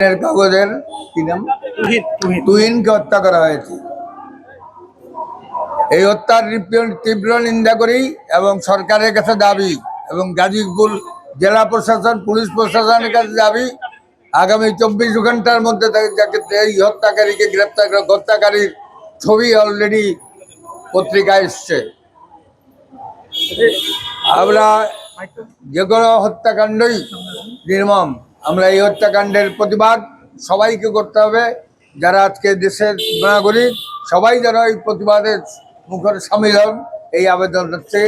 এর কাগজের কি নাম? তুহিনকে হত্যা করা হয়েছে। এই হত্যার তীব্র- নিন্দা করি এবং সরকারের কাছে দাবি এবং গাজীপুর জেলা প্রশাসন পুলিশ প্রশাসনের কাছে দাবি আগামী চব্বিশ ঘণ্টার মধ্যে এই হত্যাকারীকে গ্রেপ্তার করা হত্যাকারীর ছবি অলরেডি পত্রিকায় এসছে। আমরা যে কোনো হত্যাকাণ্ডই নির্মম। আমরা এই হত্যাকাণ্ডের প্রতিবাদ সবাইকে করতে হবে। যারা আজকে দেশের নাগরিক, সবাই যেন এই প্রতিবাদের মুখের সামিল হন, এই আবেদন হচ্ছে।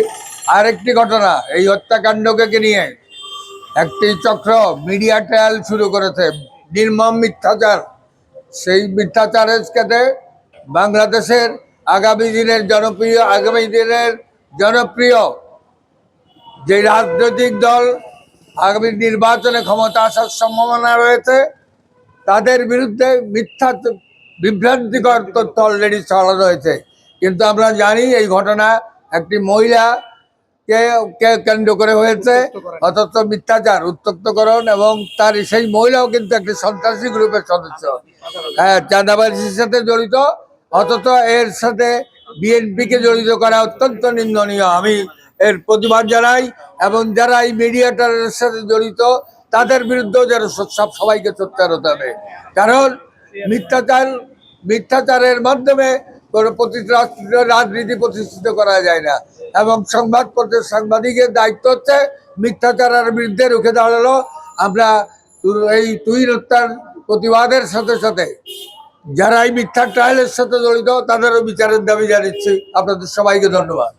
আরেকটি ঘটনা, এই হত্যাকাণ্ডকে নিয়ে একটি চক্র মিডিয়া ট্রায়াল শুরু করেছে, নির্মম মিথ্যাচার। সেই মিথ্যাচারের সাথে বাংলাদেশের আগামী দিনের জনপ্রিয়, আগামী দিনের জনপ্রিয় যে রাজনৈতিক দল আগামী নির্বাচনে ক্ষমতা আসার সম্ভাবনা রয়েছে। তাদের বিরুদ্ধে মিথ্যা বিভ্রান্তিকর তথ্য অলরেডি ছড়ানো হয়েছে কিন্তু আমরা জানি এই ঘটনা একটি মহিলা কে কে কেন্দ্র করে হয়েছে, অথচ মিথ্যাচার উত্তপ্তকরণ এবং তার সেই মহিলাও কিন্তু একটি সন্ত্রাসী গ্রুপের সদস্য। হ্যাঁ চাঁদাবাজির সাথে জড়িত, অথচ এর সাথে বিএনপিকে জড়িত করা অত্যন্ত নিন্দনীয়। আমি এর প্রতিবাদ জানাই এবং যারা এই মিডিয়াটারের সাথে জড়িত, তাদের বিরুদ্ধেও যেন সব সবাইকে সোচ্চার হতে হবে কারণ মিথ্যাচার, মিথ্যাচারের মাধ্যমে কোনো রাজনীতি প্রতিষ্ঠিত করা যায় না। এবং সংবাদপত্রের সাংবাদিকের দায়িত্ব হচ্ছে মিথ্যাচারের বিরুদ্ধে রুখে দাঁড়াল আমরা এই তুই হত্যার প্রতিবাদের সাথে সাথে যারা এই মিথ্যা ট্রায়ালের সাথে জড়িত, তাদেরও বিচারের দাবি জানাচ্ছি। আপনাদের সবাইকে ধন্যবাদ।